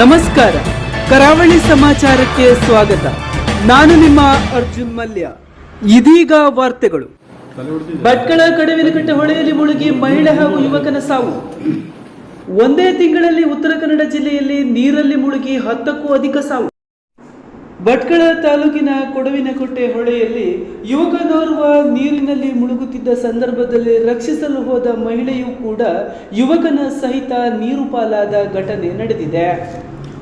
ನಮಸ್ಕಾರ. ಕರಾವಳಿ ಸಮಾಚಾರಕ್ಕೆ ಸ್ವಾಗತ. ನಾನು ನಿಮ್ಮ ಅರ್ಜುನ್ ಮಲ್ಯ. ಇದೀಗ ವಾರ್ತೆಗಳು. ಭಟ್ಕಳ ಕಡವಿನಕಟ್ಟೆ ಹೊಳೆಯಲ್ಲಿ ಮುಳುಗಿ ಮಹಿಳೆ ಹಾಗೂ ಯುವಕನ ಸಾವು. ಒಂದೇ ತಿಂಗಳಲ್ಲಿ ಉತ್ತರ ಕನ್ನಡ ಜಿಲ್ಲೆಯಲ್ಲಿ ನೀರಲ್ಲಿ ಮುಳುಗಿ ಹತ್ತಕ್ಕೂ ಅಧಿಕ ಸಾವು. ಭಟ್ಕಳ ತಾಲೂಕಿನ ಕೊಡವಿನಕಟ್ಟೆ ಹೊಳೆಯಲ್ಲಿ ಯುವಕನೋರ್ವ ನೀರಿನಲ್ಲಿ ಮುಳುಗುತ್ತಿದ್ದ ಸಂದರ್ಭದಲ್ಲಿ ರಕ್ಷಿಸಲು ಹೋದ ಮಹಿಳೆಯೂ ಕೂಡ ಯುವಕನ ಸಹಿತ ನೀರು ಪಾಲಾದ ಘಟನೆ ನಡೆದಿದೆ.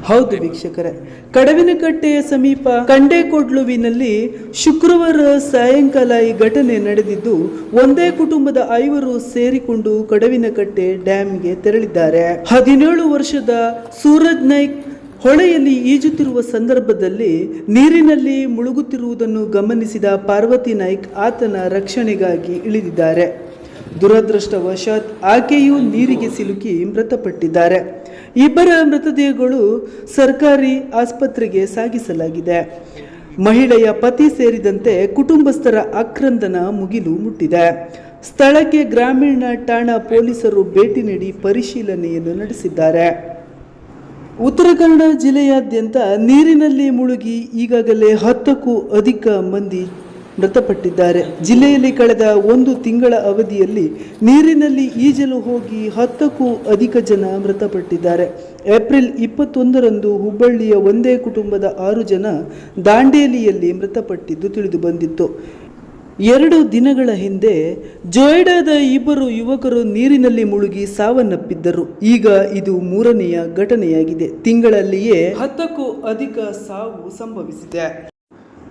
ಹೌದು. ವೀಕ್ಷಕರೇ, ಕಡವಿನಕಟ್ಟೆಯ ಸಮೀಪ ಕಂಡೇಕೊಡ್ಲುವಿನಲ್ಲಿ ಶುಕ್ರವಾರ ಸಾಯಂಕಾಲ ಈ ಘಟನೆ ನಡೆದಿದ್ದು, ಒಂದೇ ಕುಟುಂಬದ ಐವರು ಸೇರಿಕೊಂಡು ಕಡವಿನಕಟ್ಟೆ ಡ್ಯಾಮ್ಗೆ ತೆರಳಿದ್ದಾರೆ. ಹದಿನೇಳು ವರ್ಷದ ಸೂರಜ್ ನಾಯ್ಕ್ ಹೊಳೆಯಲ್ಲಿ ಈಜುತ್ತಿರುವ ಸಂದರ್ಭದಲ್ಲಿ ನೀರಿನಲ್ಲಿ ಮುಳುಗುತ್ತಿರುವುದನ್ನು ಗಮನಿಸಿದ ಪಾರ್ವತಿ ನಾಯ್ಕ್ ಆತನ ರಕ್ಷಣೆಗಾಗಿ ಇಳಿದಿದ್ದಾರೆ. ದುರದೃಷ್ಟವಶಾತ್ ಆಕೆಯೂ ನೀರಿಗೆ ಸಿಲುಕಿ ಮೃತಪಟ್ಟಿದ್ದಾರೆ. ಇಬ್ಬರ ಮೃತದೇಹಗಳು ಸರ್ಕಾರಿ ಆಸ್ಪತ್ರೆಗೆ ಸಾಗಿಸಲಾಗಿದೆ. ಮಹಿಳೆಯ ಪತಿ ಸೇರಿದಂತೆ ಕುಟುಂಬಸ್ಥರ ಆಕ್ರಂದನ ಮುಗಿಲು ಮುಟ್ಟಿದೆ. ಸ್ಥಳಕ್ಕೆ ಗ್ರಾಮೀಣ ಠಾಣಾ ಪೊಲೀಸರು ಭೇಟಿ ನೀಡಿ ಪರಿಶೀಲನೆಯನ್ನು ನಡೆಸಿದ್ದಾರೆ. ಉತ್ತರ ಕನ್ನಡ ಜಿಲ್ಲೆಯಾದ್ಯಂತ ನೀರಿನಲ್ಲಿ ಮುಳುಗಿ ಈಗಾಗಲೇ ಹತ್ತಕ್ಕೂ ಅಧಿಕ ಮಂದಿ ಮೃತಪಟ್ಟಿದ್ದಾರೆ. ಜಿಲ್ಲೆಯಲ್ಲಿ ಕಳೆದ ಒಂದು ತಿಂಗಳ ಅವಧಿಯಲ್ಲಿ ನೀರಿನಲ್ಲಿ ಈಜಲು ಹೋಗಿ ಹತ್ತಕ್ಕೂ ಅಧಿಕ ಜನ ಮೃತಪಟ್ಟಿದ್ದಾರೆ. ಏಪ್ರಿಲ್ ಇಪ್ಪತ್ತೊಂದರಂದು ಹುಬ್ಬಳ್ಳಿಯ ಒಂದೇ ಕುಟುಂಬದ ಆರು ಜನ ದಾಂಡೇಲಿಯಲ್ಲಿ ಮೃತಪಟ್ಟಿದ್ದು ತಿಳಿದು ಬಂದಿತ್ತು. ಎರಡು ದಿನಗಳ ಹಿಂದೆ ಜೊಯ್ಡಾದ ಇಬ್ಬರು ಯುವಕರು ನೀರಿನಲ್ಲಿ ಮುಳುಗಿ ಸಾವನ್ನಪ್ಪಿದ್ದರು. ಈಗ ಇದು ಮೂರನೆಯ ಘಟನೆಯಾಗಿದೆ. ತಿಂಗಳಲ್ಲಿಯೇ ಹತ್ತಕ್ಕೂ ಅಧಿಕ ಸಾವು ಸಂಭವಿಸಿದೆ.